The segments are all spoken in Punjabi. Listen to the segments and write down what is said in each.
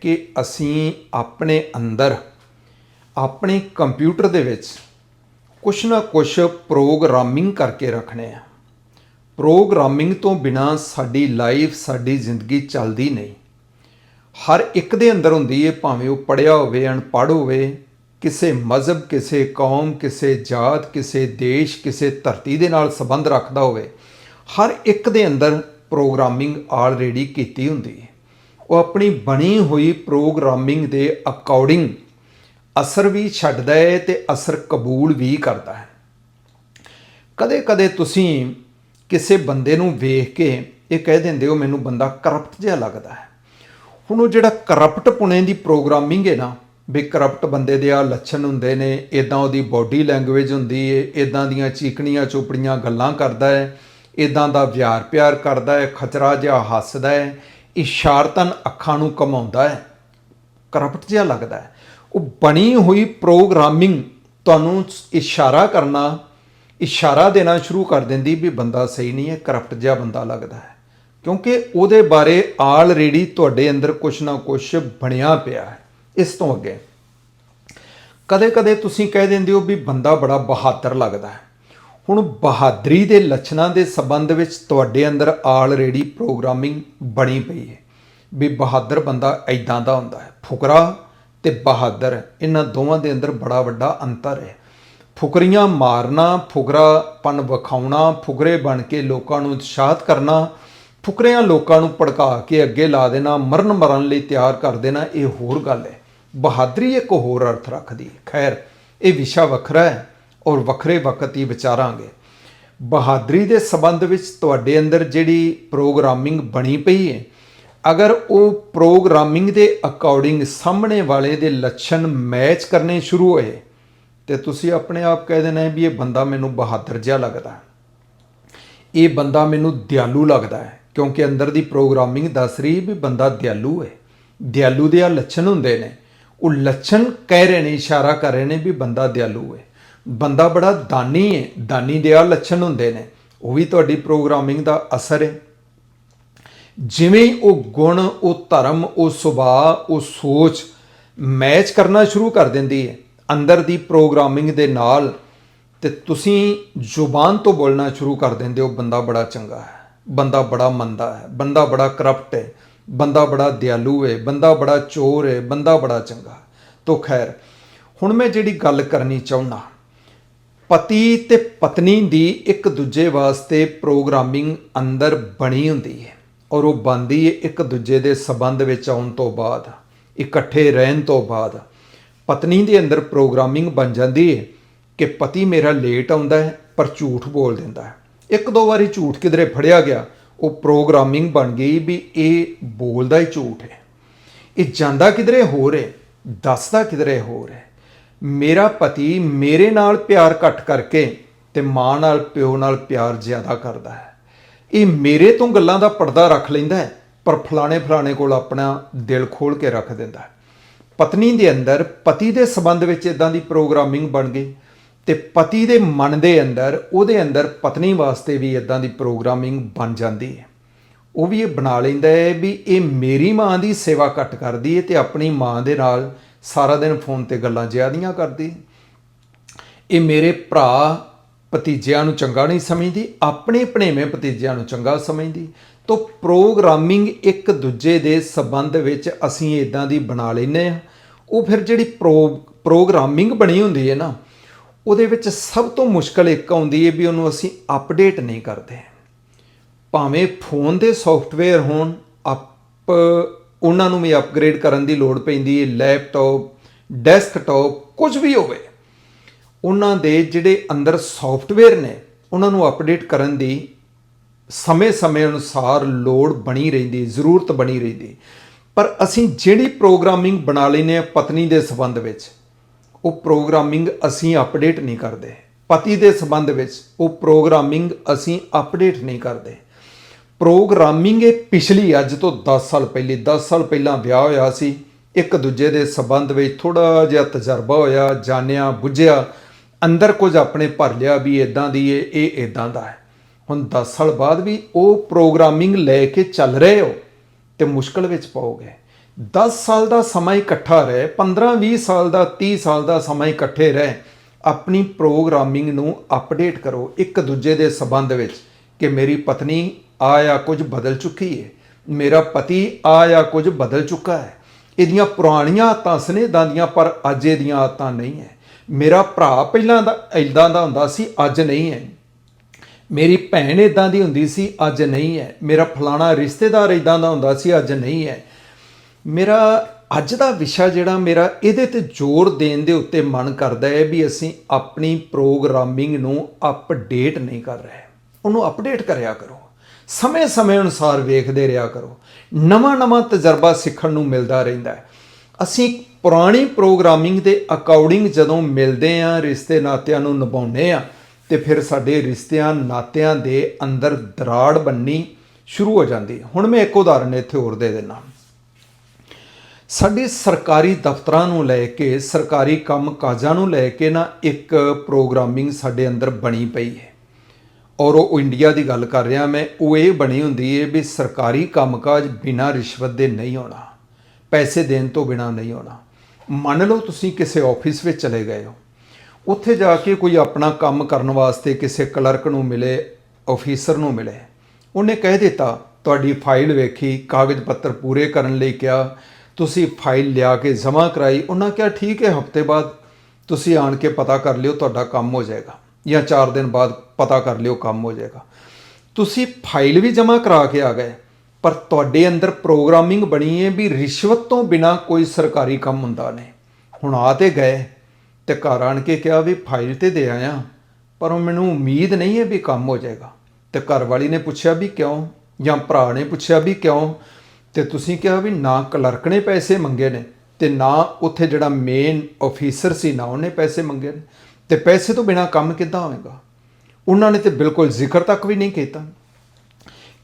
ਕਿ ਅਸੀਂ ਆਪਣੇ ਅੰਦਰ, ਆਪਣੇ ਕੰਪਿਊਟਰ ਦੇ ਵਿੱਚ ਕੁਛ ਨਾ ਕੁਛ ਪ੍ਰੋਗਰਾਮਿੰਗ ਕਰਕੇ ਰੱਖਣੇ ਆ। ਪ੍ਰੋਗਰਾਮਿੰਗ ਤੋਂ ਬਿਨਾ ਸਾਡੀ ਲਾਈਫ, ਸਾਡੀ ਜ਼ਿੰਦਗੀ ਚੱਲਦੀ ਨਹੀਂ। ਹਰ ਇੱਕ ਦੇ ਅੰਦਰ ਹੁੰਦੀ ਹੈ ਭਾਵੇਂ ਉਹ ਪੜਿਆ ਹੋਵੇ, ਅਨਪੜ੍ਹ ਹੋਵੇ, ਕਿਸੇ ਮਜ਼ਹਬ, ਕਿਸੇ ਕੌਮ, ਕਿਸੇ ਜਾਤ, ਕਿਸੇ ਦੇਸ਼, ਕਿਸੇ ਧਰਤੀ ਦੇ ਨਾਲ ਸੰਬੰਧ ਰੱਖਦਾ ਹੋਵੇ, ਹਰ ਇੱਕ ਦੇ ਅੰਦਰ ਪ੍ਰੋਗਰਾਮਿੰਗ ਆਲਰੇਡੀ ਕੀਤੀ ਹੁੰਦੀ ਹੈ ਉਹ ਆਪਣੀ ਬਣੀ ਹੋਈ ਪ੍ਰੋਗਰਾਮਿੰਗ ਦੇ ਅਕੋਰਡਿੰਗ ਅਸਰ ਵੀ ਛੱਡਦਾ ਹੈ ਤੇ ਅਸਰ ਕਬੂਲ ਵੀ ਕਰਦਾ ਹੈ। ਕਦੇ-ਕਦੇ ਤੁਸੀਂ ਕਿਸੇ ਬੰਦੇ ਨੂੰ ਵੇਖ ਕੇ ਇਹ ਕਹਿ ਦਿੰਦੇ ਹੋ, ਮੈਨੂੰ ਬੰਦਾ ਕਰਪਟ ਜਿਹਾ ਲੱਗਦਾ ਹੈ। ਹੁਣ ਉਹ ਜਿਹੜਾ ਕਰਪਟ ਪੁਣੇ ਦੀ ਪ੍ਰੋਗਰਾਮਿੰਗ ਹੈ ਨਾ, ਵੀ ਕਰਪਟ ਬੰਦੇ ਦੇ ਆ ਲੱਛਣ ਹੁੰਦੇ ਨੇ ਇਦਾਂ ਉਹਦੀ ਬਾਡੀ ਲੈਂਗੁਏਜ ਹੁੰਦੀ ਏ ਇਦਾਂ ਦੀਆਂ ਚੀਕਣੀਆਂ ਚੋਪੜੀਆਂ ਗੱਲਾਂ ਕਰਦਾ ਹੈ ਇਦਾਂ ਦਾ ਵਿਆਰ ਪਿਆਰ ਕਰਦਾ ਹੈ, ਖਚਰਾ ਜਿਹਾ ਹੱਸਦਾ ਹੈ ਇਸ਼ਾਰਤਨ ਅੱਖਾਂ ਨੂੰ ਕਮਾਉਂਦਾ ਹੈ, ਕਰਪਟ ਜਿਹਾ ਲੱਗਦਾ ਹੈ। ਉਹ ਬਣੀ ਹੋਈ ਪ੍ਰੋਗਰਾਮਿੰਗ ਤੁਹਾਨੂੰ ਇਸ਼ਾਰਾ ਕਰਨਾ, ਇਸ਼ਾਰਾ ਦੇਣਾ ਸ਼ੁਰੂ ਕਰ ਦਿੰਦੀ ਵੀ ਬੰਦਾ ਸਹੀ ਨਹੀਂ ਹੈ, ਕਰਪਟ ਜਿਹਾ ਬੰਦਾ ਲੱਗਦਾ ਹੈ। ਕਿਉਂਕਿ ਉਹਦੇ ਬਾਰੇ ਆਲਰੇਡੀ ਤੁਹਾਡੇ ਅੰਦਰ ਕੁਛ ਨਾ ਕੁਛ ਬਣਿਆ ਪਿਆ ਹੈ, ਇਸ ਤੋਂ ਅੱਗੇ। ਕਦੇ-ਕਦੇ ਤੁਸੀਂ ਕਹਿ ਦਿੰਦੇ ਹੋ ਵੀ ਬੰਦਾ ਬੜਾ ਬਹਾਦਰ ਲੱਗਦਾ ਹੈ। ਹੁਣ ਬਹਾਦਰੀ ਦੇ ਲੱਛਣਾਂ ਦੇ ਸੰਬੰਧ ਵਿੱਚ ਤੁਹਾਡੇ ਅੰਦਰ ਆਲਰੇਡੀ ਪ੍ਰੋਗਰਾਮਿੰਗ ਬਣੀ ਪਈ ਹੈ। ਵੀ ਬਹਾਦਰ ਬੰਦਾ ਐਦਾਂ ਦਾ ਹੁੰਦਾ ਹੈ। ਫੁਕਰਾ ਤੇ ਬਹਾਦਰ, ਇਹਨਾਂ ਦੋਵਾਂ ਦੇ ਅੰਦਰ ਬੜਾ ਵੱਡਾ ਅੰਤਰ ਹੈ। ਫੁਕਰੀਆਂ ਮਾਰਨਾ, ਫੁਕਰਾਪਨ ਵਿਖਾਉਣਾ, ਫੁਕਰੇ ਬਣ ਕੇ ਲੋਕਾਂ ਨੂੰ ਉਤਸ਼ਾਹਤ ਕਰਨਾ, ਫੁਕਰਿਆਂ ਲੋਕਾਂ ਨੂੰ ਭੜਕਾ ਕੇ ਅੱਗੇ ਲਾ ਦੇਣਾ, ਮਰਨ ਮਰਨ ਲਈ ਤਿਆਰ ਕਰ ਦੇਣਾ, ਇਹ ਹੋਰ ਗੱਲ ਹੈ। ਬਹਾਦਰੀ ਇੱਕ ਹੋਰ ਅਰਥ ਰੱਖਦੀ ਹੈ। ਖੈਰ, ਇਹ ਵਿਸ਼ਾ ਵੱਖਰਾ ਹੈ। ਔਰ ਵੱਖਰੇ ਵਕਤ ਹੀ ਵਿਚਾਰਾਂਗੇ। ਬਹਾਦਰੀ ਦੇ ਸੰਬੰਧ ਵਿੱਚ ਤੁਹਾਡੇ ਅੰਦਰ ਜਿਹੜੀ ਪ੍ਰੋਗਰਾਮਿੰਗ ਬਣੀ ਪਈ ਹੈ ਅਗਰ ਉਹ ਪ੍ਰੋਗਰਾਮਿੰਗ ਦੇ ਅਕੋਰਡਿੰਗ ਸਾਹਮਣੇ ਵਾਲੇ ਦੇ ਲੱਛਣ ਮੈਚ ਕਰਨੇ ਸ਼ੁਰੂ ਹੋਏ, ਤੇ ਤੁਸੀਂ ਆਪਣੇ ਆਪ ਕਹਿ ਦੇਣਾ ਹੈ ਵੀ ਇਹ ਬੰਦਾ ਮੈਨੂੰ ਬਹਾਦਰ ਜਿਹਾ ਲੱਗਦਾ ਹੈ। ਇਹ ਬੰਦਾ ਮੈਨੂੰ ਦਿਆਲੂ ਲੱਗਦਾ ਹੈ, ਕਿਉਂਕਿ ਅੰਦਰ ਦੀ ਪ੍ਰੋਗਰਾਮਿੰਗ ਦੱਸ ਰਹੀ ਵੀ ਬੰਦਾ ਦਿਆਲੂ ਹੈ। ਦਿਆਲੂ ਦੇ ਆ ਲੱਛਣ ਹੁੰਦੇ ਨੇ। ਉਹ ਲੱਛਣ ਕਹਿ ਰਹੇ ਨੇ, ਇਸ਼ਾਰਾ ਕਰ ਰਹੇ ਨੇ ਵੀ ਬੰਦਾ ਦਿਆਲੂ ਹੈ। ਬੰਦਾ ਬੜਾ ਦਾਨੀ ਹੈ ਦਾਨੀ ਦੇ ਆ ਲੱਛਣ ਹੁੰਦੇ ਨੇ। ਉਹ ਵੀ ਤੁਹਾਡੀ ਪ੍ਰੋਗਰਾਮਿੰਗ ਦਾ ਅਸਰ ਹੈ ਜਿਵੇਂ ਉਹ ਗੁਣ, ਉਹ ਧਰਮ, ਉਹ ਸੁਭਾਅ, ਉਹ ਸੋਚ ਮੈਚ ਕਰਨਾ ਸ਼ੁਰੂ ਕਰ ਦਿੰਦੀ ਹੈ ਅੰਦਰ ਦੀ ਪ੍ਰੋਗਰਾਮਿੰਗ ਦੇ ਨਾਲ, ਤੇ ਤੁਸੀਂ ਜ਼ੁਬਾਨ ਤੋਂ ਬੋਲਣਾ ਸ਼ੁਰੂ ਕਰ ਦਿੰਦੇ ਹੋ, ਬੰਦਾ ਬੜਾ ਚੰਗਾ ਹੈ, ਬੰਦਾ ਬੜਾ ਮੰਦਾ ਹੈ, ਬੰਦਾ ਬੜਾ ਕਰਪਟ ਹੈ, ਬੰਦਾ ਬੜਾ ਦਿਆਲੂ ਹੈ ਬੰਦਾ ਬੜਾ ਚੋਰ ਹੈ ਬੰਦਾ ਬੜਾ ਚੰਗਾ ਤੋ ਖੈਰ, ਹੁਣ ਮੈਂ ਜਿਹੜੀ ਗੱਲ ਕਰਨੀ ਚਾਹੁੰਦਾ ਪਤੀ ਤੇ ਪਤਨੀ ਦੀ ਇੱਕ ਦੂਜੇ ਵਾਸਤੇ ਪ੍ਰੋਗਰਾਮਿੰਗ ਅੰਦਰ ਬਣੀ ਹੁੰਦੀ ਹੈ ਔਰ ਉਹ ਬੰਦੀ ਹੈ ਇੱਕ ਦੂਜੇ ਦੇ ਸਬੰਧ ਵਿੱਚ ਆਉਣ ਤੋਂ ਬਾਅਦ, ਇਕੱਠੇ ਰਹਿਣ ਤੋਂ ਬਾਅਦ। ਪਤਨੀ ਦੇ ਅੰਦਰ ਪ੍ਰੋਗਰਾਮਿੰਗ ਬਣ ਜਾਂਦੀ ਹੈ ਕਿ ਪਤੀ ਮੇਰਾ ਲੇਟ ਆਉਂਦਾ ਹੈ, ਪਰ ਝੂਠ ਬੋਲ ਦਿੰਦਾ ਹੈ। ਇੱਕ ਦੋ ਵਾਰੀ ਝੂਠ ਕਿਧਰੇ ਫੜਿਆ ਗਿਆ, ਉਹ ਪ੍ਰੋਗਰਾਮਿੰਗ ਬਣ ਗਈ ਵੀ ਇਹ ਬੋਲਦਾ ਹੀ ਝੂਠ ਹੈ। ਇਹ ਜਾਂਦਾ ਕਿਧਰੇ ਹੋਰ ਹੈ, ਦੱਸਦਾ ਕਿਧਰੇ ਹੋਰ ਹੈ। ਮੇਰਾ ਪਤੀ ਮੇਰੇ ਨਾਲ ਪਿਆਰ ਘੱਟ ਕਰਕੇ ਤੇ ਮਾਂ ਨਾਲ, ਪਿਓ ਨਾਲ ਪਿਆਰ ਜ਼ਿਆਦਾ ਕਰਦਾ ਹੈ। ਇਹ ਮੇਰੇ ਤੋਂ ਗੱਲਾਂ ਦਾ ਪਰਦਾ ਰੱਖ ਲੈਂਦਾ ਹੈ, ਪਰ ਫਲਾਣੇ ਫਲਾਣੇ ਕੋਲ ਆਪਣਾ ਦਿਲ ਖੋਲ ਕੇ ਰੱਖ ਦਿੰਦਾ ਹੈ। ਪਤਨੀ ਦੇ ਅੰਦਰ, ਪਤੀ ਦੇ ਸਬੰਧ ਵਿੱਚ ਇਦਾਂ ਦੀ ਪ੍ਰੋਗਰਾਮਿੰਗ ਬਣ ਗਈ ਤੇ ਪਤੀ ਦੇ ਮਨ ਦੇ ਅੰਦਰ, ਉਹਦੇ ਅੰਦਰ ਪਤਨੀ ਵਾਸਤੇ ਵੀ ਇਦਾਂ ਦੀ ਪ੍ਰੋਗਰਾਮਿੰਗ ਬਣ ਜਾਂਦੀ ਹੈ। ਉਹ ਵੀ ਇਹ ਬਣਾ ਲੈਂਦਾ ਹੈ ਵੀ ਇਹ ਮੇਰੀ ਮਾਂ ਦੀ ਸੇਵਾ ਘੱਟ ਕਰਦੀ ਹੈ ਤੇ ਆਪਣੀ ਮਾਂ ਦੇ ਨਾਲ ਸਾਰਾ ਦਿਨ ਫੋਨ ਤੇ ਗੱਲਾਂ ਜ਼ਿਆਦੀਆਂ ਕਰਦੀ। ਇਹ ਮੇਰੇ ਭਰਾ ਭਤੀਜਿਆਂ ਨੂੰ ਚੰਗਾ ਨਹੀਂ ਸਮਝਦੀ, ਆਪਣੇ ਭਣੇਵੇਂ ਭਤੀਜਿਆਂ ਨੂੰ ਚੰਗਾ ਸਮਝਦੀ। ਤੋਂ ਪ੍ਰੋਗਰਾਮਿੰਗ ਇੱਕ ਦੂਜੇ ਦੇ ਸਬੰਧ ਵਿੱਚ ਅਸੀਂ ਇਦਾਂ ਦੀ ਬਣਾ ਲੈਨੇ ਆ ਉਹ ਫਿਰ ਜਿਹੜੀ ਪ੍ਰੋਗਰਾਮਿੰਗ ਬਣੀ ਹੁੰਦੀ ਹੈ ਨਾ, ਉਹਦੇ ਵਿੱਚ ਸਭ ਤੋਂ ਮੁਸ਼ਕਲ ਇੱਕ ਆਉਂਦੀ ਹੈ ਵੀ ਉਹਨੂੰ ਅਸੀਂ ਅਪਡੇਟ ਨਹੀਂ ਕਰਦੇ। ਭਾਵੇਂ ਫੋਨ ਦੇ ਸੌਫਟਵੇਅਰ ਹੋਣ, ਅਪ ਉਹਨਾਂ ਨੂੰ ਵੀ ਅਪਗ੍ਰੇਡ ਕਰਨ ਦੀ ਲੋੜ ਪੈਂਦੀ ਹੈ ਲੈਪਟਾਪ ਡੈਸਕਟਾਪ ਕੁਝ ਵੀ ਹੋਵੇ। ਉਹਨਾਂ ਦੇ ਜਿਹੜੇ ਅੰਦਰ ਸੌਫਟਵੇਅਰ ਨੇ, ਉਹਨਾਂ ਨੂੰ ਅਪਡੇਟ ਕਰਨ ਦੀ ਸਮੇਂ-ਸਮੇਂ ਅਨੁਸਾਰ ਲੋੜ ਬਣੀ ਰਹਿੰਦੀ ਜ਼ਰੂਰਤ ਬਣੀ ਰਹਿੰਦੀ ਪਰ ਅਸੀਂ ਜਿਹੜੀ ਪ੍ਰੋਗਰਾਮਿੰਗ ਬਣਾ ਲੈਨੇ ਆ ਪਤਨੀ ਦੇ ਸਬੰਧ ਵਿੱਚ, ਉਹ ਪ੍ਰੋਗਰਾਮਿੰਗ ਅਸੀਂ ਅਪਡੇਟ ਨਹੀਂ ਕਰਦੇ। ਪਤੀ ਦੇ ਸਬੰਧ ਵਿੱਚ ਉਹ ਪ੍ਰੋਗਰਾਮਿੰਗ ਅਸੀਂ ਅਪਡੇਟ ਨਹੀਂ ਕਰਦੇ। ਪ੍ਰੋਗਰਾਮਿੰਗ ਇਹ ਪਿਛਲੀ ਅੱਜ ਤੋਂ 10 ਸਾਲ ਪਹਿਲੇ 10 ਸਾਲ ਪਹਿਲਾਂ ਵਿਆਹ ਹੋਇਆ ਸੀ। ਇੱਕ ਦੂਜੇ ਦੇ ਸਬੰਧ ਵਿੱਚ ਥੋੜਾ ਜਿਹਾ ਤਜਰਬਾ ਹੋਇਆ, ਜਾਣਿਆ, ਬੁੱਝਿਆ, ਅੰਦਰ ਕੁਝ ਆਪਣੇ ਭਰ ਲਿਆ ਵੀ ਇਦਾਂ ਦੀ ਇਹ ਇਹ ਇਦਾਂ ਦਾ ਹੈ। ਹੁਣ 10 ਸਾਲ ਬਾਅਦ ਵੀ ਉਹ ਪ੍ਰੋਗਰਾਮਿੰਗ ਲੈ ਕੇ ਚੱਲ ਰਹੇ ਹੋ ਤੇ ਮੁਸ਼ਕਲ ਵਿੱਚ ਪਾਓਗੇ। 10 ਸਾਲ ਦਾ ਸਮਾਂ ਇਕੱਠਾ ਰਹੇ 15 20 ਸਾਲ ਦਾ 30 ਸਾਲ ਦਾ ਸਮਾਂ ਇਕੱਠੇ ਰਹਿ, ਆਪਣੀ ਪ੍ਰੋਗਰਾਮਿੰਗ ਨੂੰ ਅਪਡੇਟ ਕਰੋ ਇੱਕ ਦੂਜੇ ਦੇ ਸਬੰਧ ਵਿੱਚ ਕਿ ਮੇਰੀ ਪਤਨੀ ਆ ਜਾਂ ਕੁਝ ਬਦਲ ਚੁੱਕੀ ਹੈ ਮੇਰਾ ਪਤੀ ਆ ਜਾਂ ਕੁਝ ਬਦਲ ਚੁੱਕਾ ਹੈ ਇਹਦੀਆਂ ਪੁਰਾਣੀਆਂ ਆਦਤਾਂ ਸਨੇਹਾਂ ਦੀਆਂ, ਪਰ ਅੱਜ ਇਹਦੀਆਂ ਆਦਤਾਂ ਨਹੀਂ ਹੈ ਮੇਰਾ ਭਰਾ ਪਹਿਲਾਂ ਦਾ, ਇਦਾਂ ਦਾ ਹੁੰਦਾ ਸੀ, ਅੱਜ ਨਹੀਂ ਹੈ ਮੇਰੀ ਭੈਣ ਇਦਾਂ ਦੀ ਹੁੰਦੀ ਸੀ, ਅੱਜ ਨਹੀਂ ਹੈ ਮੇਰਾ ਫਲਾਣਾ ਰਿਸ਼ਤੇਦਾਰ ਇਦਾਂ ਦਾ ਹੁੰਦਾ ਸੀ, ਅੱਜ ਨਹੀਂ ਹੈ ਮੇਰਾ, ਅੱਜ ਦਾ ਵਿਸ਼ਾ ਜਿਹੜਾ ਮੇਰਾ, ਇਹਦੇ ਤੇ ਜ਼ੋਰ ਦੇਣ ਦੇ ਉੱਤੇ ਮਨ ਕਰਦਾ ਹੈ ਵੀ ਅਸੀਂ ਆਪਣੀ ਪ੍ਰੋਗਰਾਮਿੰਗ ਨੂੰ ਅਪਡੇਟ ਨਹੀਂ ਕਰ ਰਹੇ। ਉਹਨੂੰ ਅਪਡੇਟ ਕਰਿਆ ਕਰੋ। ਸਮੇਂ-ਸਮੇਂ ਅਨੁਸਾਰ ਵੇਖਦੇ ਰਿਹਾ ਕਰੋ। ਨਵਾਂ-ਨਵਾਂ ਤਜਰਬਾ ਸਿੱਖਣ ਨੂੰ ਮਿਲਦਾ ਰਹਿੰਦਾ ਹੈ। ਅਸੀਂ ਪੁਰਾਣੀ ਪ੍ਰੋਗਰਾਮਿੰਗ ਦੇ ਅਕੋਰਡਿੰਗ ਜਦੋਂ ਮਿਲਦੇ ਆਂ ਰਿਸ਼ਤੇ ਨਾਤਿਆਂ ਨੂੰ ਨਿਭਾਉਂਦੇ ਆਂ ਤੇ ਫਿਰ ਸਾਡੇ ਰਿਸ਼ਤਿਆਂ, ਨਾਤਿਆਂ ਦੇ ਅੰਦਰ ਦਰਾੜ ਬੰਨੀ ਸ਼ੁਰੂ ਹੋ ਜਾਂਦੀ ਹੁਣ ਮੈਂ ਇੱਕ ਉਦਾਹਰਨ ਇੱਥੇ ਹੋਰ ਦੇ ਦਿੰਦਾ ਸਾਡੇ ਸਰਕਾਰੀ ਦਫ਼ਤਰਾਂ ਨੂੰ ਲੈ ਕੇ, ਸਰਕਾਰੀ ਕੰਮ ਕਾਜਾਂ ਨੂੰ ਲੈ ਕੇ ਨਾ ਇੱਕ ਪ੍ਰੋਗਰਾਮਿੰਗ ਸਾਡੇ ਅੰਦਰ ਬਣੀ ਪਈ ਹੈ। ਔਰ ਉਹ ਇੰਡੀਆ ਦੀ ਗੱਲ ਕਰ ਰਿਹਾ, ਮੈਂ ਉਹ ਇਹ ਬਣੀ ਹੁੰਦੀ ਹੈ ਵੀ ਸਰਕਾਰੀ ਕੰਮਕਾਜ ਬਿਨਾਂ ਰਿਸ਼ਵਤ ਦੇ ਨਹੀਂ ਹੋਣਾ, ਪੈਸੇ ਦੇਣ ਤੋਂ ਬਿਨਾਂ ਨਹੀਂ ਹੋਣਾ। ਮੰਨ ਲਓ ਤੁਸੀਂ ਕਿਸੇ ਆਫਿਸ ਵਿੱਚ ਚਲੇ ਗਏ ਹੋ, ਉੱਥੇ ਜਾ ਕੇ ਕੋਈ ਆਪਣਾ ਕੰਮ ਕਰਨ ਵਾਸਤੇ ਕਿਸੇ ਕਲਰਕ ਨੂੰ ਮਿਲੇ, ਆਫੀਸਰ ਨੂੰ ਮਿਲੇ, ਉਹਨੇ ਕਹਿ ਦਿੱਤਾ, ਤੁਹਾਡੀ ਫਾਈਲ ਵੇਖੀ, ਕਾਗਜ਼ ਪੱਤਰ ਪੂਰੇ ਕਰਨ ਲਈ ਕਿਹਾ, ਤੁਸੀਂ ਫਾਈਲ ਲਿਆ ਕੇ ਜਮ੍ਹਾਂ ਕਰਾਈ, ਉਹਨਾਂ ਕਿਹਾ, ਠੀਕ ਹੈ ਹਫ਼ਤੇ ਬਾਅਦ ਤੁਸੀਂ ਆਣ ਕੇ ਪਤਾ ਕਰ ਲਿਓ, ਤੁਹਾਡਾ ਕੰਮ ਹੋ ਜਾਏਗਾ। ਜਾਂ 4 ਦਿਨ ਬਾਅਦ ਪਤਾ ਕਰ ਲਿਓ ਕੰਮ ਹੋ ਜਾਏਗਾ। ਤੁਸੀਂ ਫਾਈਲ ਵੀ ਜਮ੍ਹਾਂ ਕਰਾ ਕੇ ਆ ਗਏ, ਪਰ ਤੁਹਾਡੇ ਅੰਦਰ ਪ੍ਰੋਗਰਾਮਿੰਗ ਬਣੀ ਹੈ ਵੀ ਰਿਸ਼ਵਤ ਤੋਂ ਬਿਨਾ ਕੋਈ ਸਰਕਾਰੀ ਕੰਮ ਹੁੰਦਾ ਨਹੀਂ। ਹੁਣ ਆ ਤੇ ਗਏ ਤੇ ਘਰ ਆਣ ਕੇ ਕਿਹਾ ਵੀ ਫਾਈਲ ਤੇ ਦੇ ਆਇਆ, ਪਰ ਉਹ ਮੈਨੂੰ ਉਮੀਦ ਨਹੀਂ ਹੈ ਵੀ ਕੰਮ ਹੋ ਜਾਏਗਾ। ਤੇ ਘਰ ਵਾਲੀ ਨੇ ਪੁੱਛਿਆ ਵੀ ਕਿਉਂ, ਜਾਂ ਭਰਾ ਨੇ ਪੁੱਛਿਆ ਵੀ ਕਿਉਂ, ਤੇ ਤੁਸੀਂ ਕਿਹਾ ਵੀ ਨਾ ਕਲਰਕ ਨੇ ਪੈਸੇ ਮੰਗੇ ਨੇ ਤੇ ਨਾ ਉੱਥੇ ਜਿਹੜਾ ਮੇਨ ਆਫੀਸਰ ਸੀ ਨਾ ਉਹਨੇ ਪੈਸੇ ਮੰਗੇ ਨੇ। ਤੇ ਪੈਸੇ ਤੋਂ ਬਿਨਾ ਕੰਮ ਕਿੱਦਾਂ ਹੋਵੇਗਾ? ਉਹਨਾਂ ਨੇ ਤੇ ਬਿਲਕੁਲ ਜ਼ਿਕਰ ਤੱਕ ਵੀ ਨਹੀਂ ਕੀਤਾ।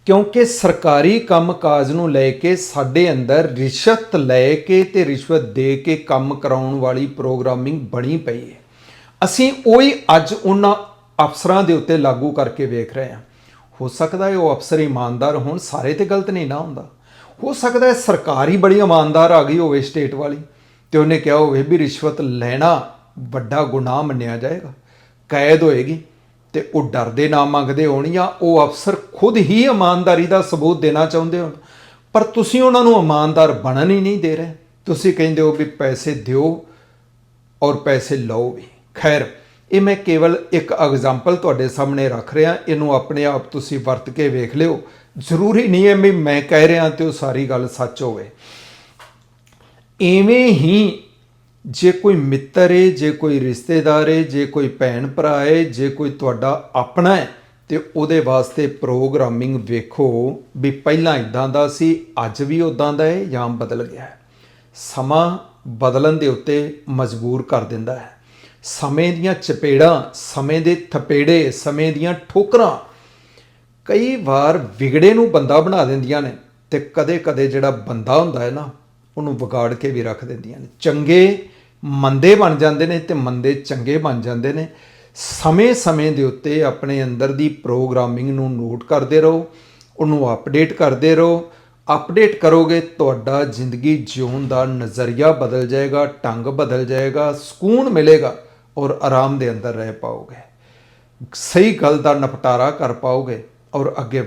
ਕਿਉਂਕਿ ਸਰਕਾਰੀ ਕੰਮਕਾਜ ਨੂੰ ਲੈ ਕੇ ਸਾਡੇ ਅੰਦਰ ਰਿਸ਼ਵਤ ਲੈ ਕੇ ਤੇ ਰਿਸ਼ਵਤ ਦੇ ਕੇ ਕੰਮ ਕਰਾਉਣ ਵਾਲੀ ਪ੍ਰੋਗਰਾਮਿੰਗ ਬਣੀ ਪਈ ਹੈ। ਅਸੀਂ ਉਹੀ ਅੱਜ ਉਹਨਾਂ ਅਫਸਰਾਂ ਦੇ ਉੱਤੇ ਲਾਗੂ ਕਰਕੇ ਵੇਖ ਰਹੇ ਹਾਂ। ਹੋ ਸਕਦਾ ਹੈ ਉਹ ਅਫਸਰ ਇਮਾਨਦਾਰ ਹੋਣ, ਸਾਰੇ ਤੇ ਗਲਤ ਨਹੀਂ ਨਾ ਹੁੰਦਾ। ਹੋ ਸਕਦਾ ਹੈ ਸਰਕਾਰ ਹੀ ਬੜੀ ਇਮਾਨਦਾਰ ਆ ਗਈ ਹੋਵੇ ਸਟੇਟ ਵਾਲੀ ਤੇ ਉਹਨੇ ਕਿਹਾ ਹੋਵੇ ਵੀ ਰਿਸ਼ਵਤ ਲੈਣਾ ਵੱਡਾ ਗੁਨਾਹ ਮੰਨਿਆ ਜਾਏਗਾ। ਕੈਦ ਹੋਏਗੀ ਤੇ ਉਹ ਡਰਦੇ ਨਾ ਮੰਗਦੇ ਹੋਣ ਜਾਂ ਉਹ ਅਫਸਰ ਖੁਦ ਹੀ ਇਮਾਨਦਾਰੀ ਦਾ ਸਬੂਤ ਦੇਣਾ ਚਾਹੁੰਦੇ ਹੋਣ। ਪਰ ਤੁਸੀਂ ਉਹਨਾਂ ਨੂੰ ਇਮਾਨਦਾਰ ਬਣਨ ਹੀ ਨਹੀਂ ਦੇ ਰਹੇ। ਤੁਸੀਂ ਕਹਿੰਦੇ ਹੋ ਵੀ ਪੈਸੇ ਦਿਓ ਔਰ ਪੈਸੇ ਲਓ ਵੀ। ਖੈਰ, ਇਹ ਮੈਂ ਕੇਵਲ ਇੱਕ ਐਗਜ਼ਾਮਪਲ ਤੁਹਾਡੇ ਸਾਹਮਣੇ ਰੱਖ ਰਿਹਾ। ਇਹਨੂੰ ਆਪਣੇ ਆਪ ਤੁਸੀਂ ਵਰਤ ਕੇ ਵੇਖ ਲਿਓ। ਜ਼ਰੂਰੀ ਨਹੀਂ ਹੈ ਵੀ ਮੈਂ ਕਹਿ ਰਿਹਾ ਤੇ ਉਹ ਸਾਰੀ ਗੱਲ ਸੱਚ ਹੋਵੇ। ਐਵੇਂ ਹੀ ਜੇ ਕੋਈ ਮਿੱਤਰ ਏ, ਜੇ ਕੋਈ ਰਿਸ਼ਤੇਦਾਰ ਏ, ਜੇ ਕੋਈ ਭੈਣ ਭਰਾ ਏ, ਜੇ ਕੋਈ ਤੁਹਾਡਾ ਆਪਣਾ ਹੈ ਤੇ ਉਹਦੇ ਵਾਸਤੇ ਪ੍ਰੋਗਰਾਮਿੰਗ ਵੇਖੋ ਵੀ ਪਹਿਲਾਂ ਇਦਾਂ ਦਾ ਸੀ, ਅੱਜ ਵੀ ਉਦਾਂ ਦਾ ਹੈ ਜਾਂ ਬਦਲ ਗਿਆ ਹੈ। ਸਮਾਂ ਬਦਲਣ ਦੇ ਉੱਤੇ ਮਜਬੂਰ ਕਰ ਦਿੰਦਾ ਹੈ। ਸਮੇਂ ਦੀਆਂ ਚਪੇੜਾਂ, ਸਮੇਂ ਦੇ ਥਪੇੜੇ, ਸਮੇਂ ਦੀਆਂ ਠੋਕਰਾਂ ਕਈ ਵਾਰ ਵਿਗੜੇ ਨੂੰ ਬੰਦਾ ਬਣਾ ਦਿੰਦੀਆਂ ਨੇ ਤੇ ਕਦੇ-ਕਦੇ ਜਿਹੜਾ ਬੰਦਾ ਹੁੰਦਾ ਹੈ ਨਾ, ਉਹਨੂੰ ਵਿਗਾੜ ਕੇ ਵੀ ਰੱਖ ਦਿੰਦੀਆਂ ਨੇ। ਚੰਗੇ ਮੰਦੇ ਬਣ ਜਾਂਦੇ ਨੇ ਤੇ ਮੰਦੇ ਚੰਗੇ ਬਣ ਜਾਂਦੇ ਨੇ। ਸਮੇਂ-ਸਮੇਂ ਦੇ ਉੱਤੇ ਆਪਣੇ ਅੰਦਰ ਦੀ ਪ੍ਰੋਗਰਾਮਿੰਗ ਨੂੰ ਨੋਟ ਕਰਦੇ ਰਹੋ, ਉਹਨੂੰ ਅਪਡੇਟ ਕਰਦੇ ਰਹੋ। ਅਪਡੇਟ ਕਰੋਗੇ, ਤੁਹਾਡਾ ਜ਼ਿੰਦਗੀ ਜਿਉਣ ਦਾ ਨਜ਼ਰੀਆ ਬਦਲ ਜਾਏਗਾ, ਢੰਗ ਬਦਲ ਜਾਏਗਾ, ਸਕੂਨ ਮਿਲੇਗਾ ਔਰ ਆਰਾਮ ਦੇ ਅੰਦਰ ਰਹਿ ਪਾਓਗੇ। ਸਹੀ ਗੱਲ ਦਾ ਨਿਪਟਾਰਾ ਕਰ ਪਾਓਗੇ ਔਰ ਅੱਗੇ